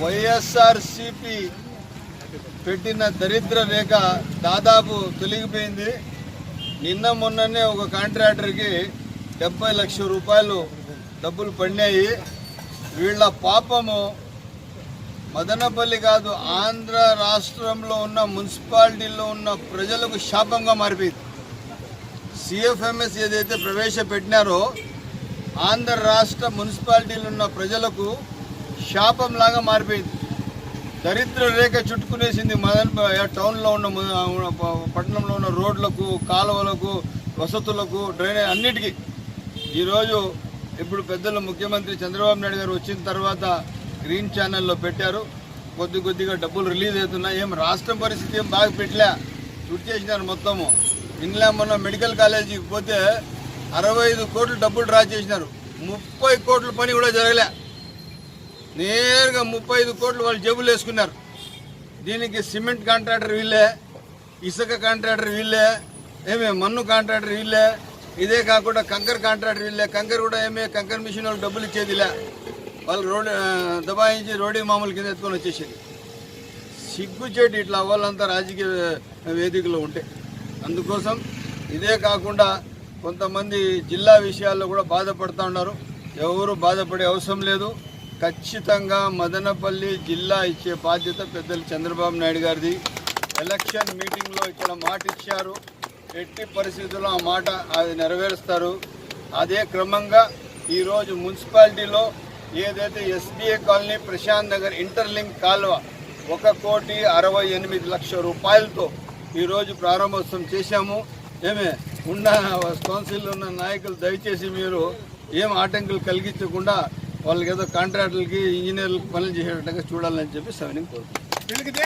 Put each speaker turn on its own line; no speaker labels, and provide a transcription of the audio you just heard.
వైఎస్ఆర్సిపి పెట్టిన దరిద్ర రేఖ దాదాపు తొలగిపోయింది. నిన్న మొన్ననే ఒక కాంట్రాక్టర్కి డెబ్బై లక్షల రూపాయలు డబ్బులు పడినాయి. వీళ్ళ పాపము మదనపల్లి కాదు ఆంధ్ర రాష్ట్రంలో ఉన్న మున్సిపాలిటీలో ఉన్న ప్రజలకు శాపంగా మారిపోయింది. సిఎఫ్ఎంఎస్ ఏదైతే ప్రవేశపెట్టినారో ఆంధ్ర రాష్ట్ర మున్సిపాలిటీలు ఉన్న ప్రజలకు శాపంలాగా మారిపోయింది. దరిద్ర రేఖ చుట్టుకునేసింది మదన్ టౌన్లో ఉన్న పట్టణంలో ఉన్న రోడ్లకు కాలువలకు వసతులకు డ్రైనేజ్ అన్నిటికీ. ఈరోజు ఇప్పుడు పెద్దలు ముఖ్యమంత్రి చంద్రబాబు నాయుడు గారు వచ్చిన తర్వాత గ్రీన్ ఛానల్లో పెట్టారు. కొద్ది కొద్దిగా డబ్బులు రిలీజ్ అవుతున్నాయి. ఏం రాష్ట్రం పరిస్థితి ఏం బాగా పెట్టలే. చుట్టేసినారు మొత్తము. ఇంగ్లా మొన్న మెడికల్ కాలేజీకి పోతే అరవై ఐదు కోట్లు డబ్బులు డ్రా చేసినారు. ముప్పై కోట్ల పని కూడా జరగలే. నేరుగా ముప్పై ఐదు కోట్లు వాళ్ళు జేబులు వేసుకున్నారు. దీనికి సిమెంట్ కాంట్రాక్టర్ వీళ్ళే ఇసుక కాంట్రాక్టర్ వీళ్ళే ఏమే మన్ను కాంట్రాక్టర్ వీళ్ళే ఇదే కాకుండా కంకర్ కాంట్రాక్టర్ వీళ్ళే. కంకర్ కూడా ఏమే కంకర్ మిషన్ వాళ్ళు డబ్బులు ఇచ్చేదిలే. వాళ్ళు రోడ్ దబాయించి రోడ్డు మామూలు కింద ఎత్తుకొని వచ్చేసేది. సిగ్గుచేటి ఇట్లా వాళ్ళంతా రాజకీయ వేదికలో ఉంటే. అందుకోసం ఇదే కాకుండా కొంతమంది జిల్లా విషయాల్లో కూడా బాధపడుతూ ఉన్నారు. ఎవరు బాధపడే అవసరం లేదు. ఖచ్చితంగా మదనపల్లి జిల్లా ఇచ్చే బాధ్యత పెద్దలు చంద్రబాబు నాయుడు గారిది. ఎలక్షన్ మీటింగ్లో ఇక్కడ మాట ఇచ్చారు. ఎట్టి పరిస్థితుల్లో ఆ మాట అది నెరవేరుస్తారు. అదే క్రమంగా ఈరోజు మున్సిపాలిటీలో ఏదైతే SBI colony Prashanth Nagar interlink కాల్వ ఒక కోటి అరవై ఎనిమిది లక్షల రూపాయలతో ఈరోజు ప్రారంభోత్సవం చేశాము. ఏమే ఉన్న కౌన్సిల్ ఉన్న నాయకులు దయచేసి మీరు ఏం ఆటంకులు కలిగించకుండా వాళ్ళకి ఏదో కాంట్రాక్టులకి ఇంజనీర్లకు పనులు చేసేటట్టుగా చూడాలని చెప్పి సవిని కోరుకుంటున్నాను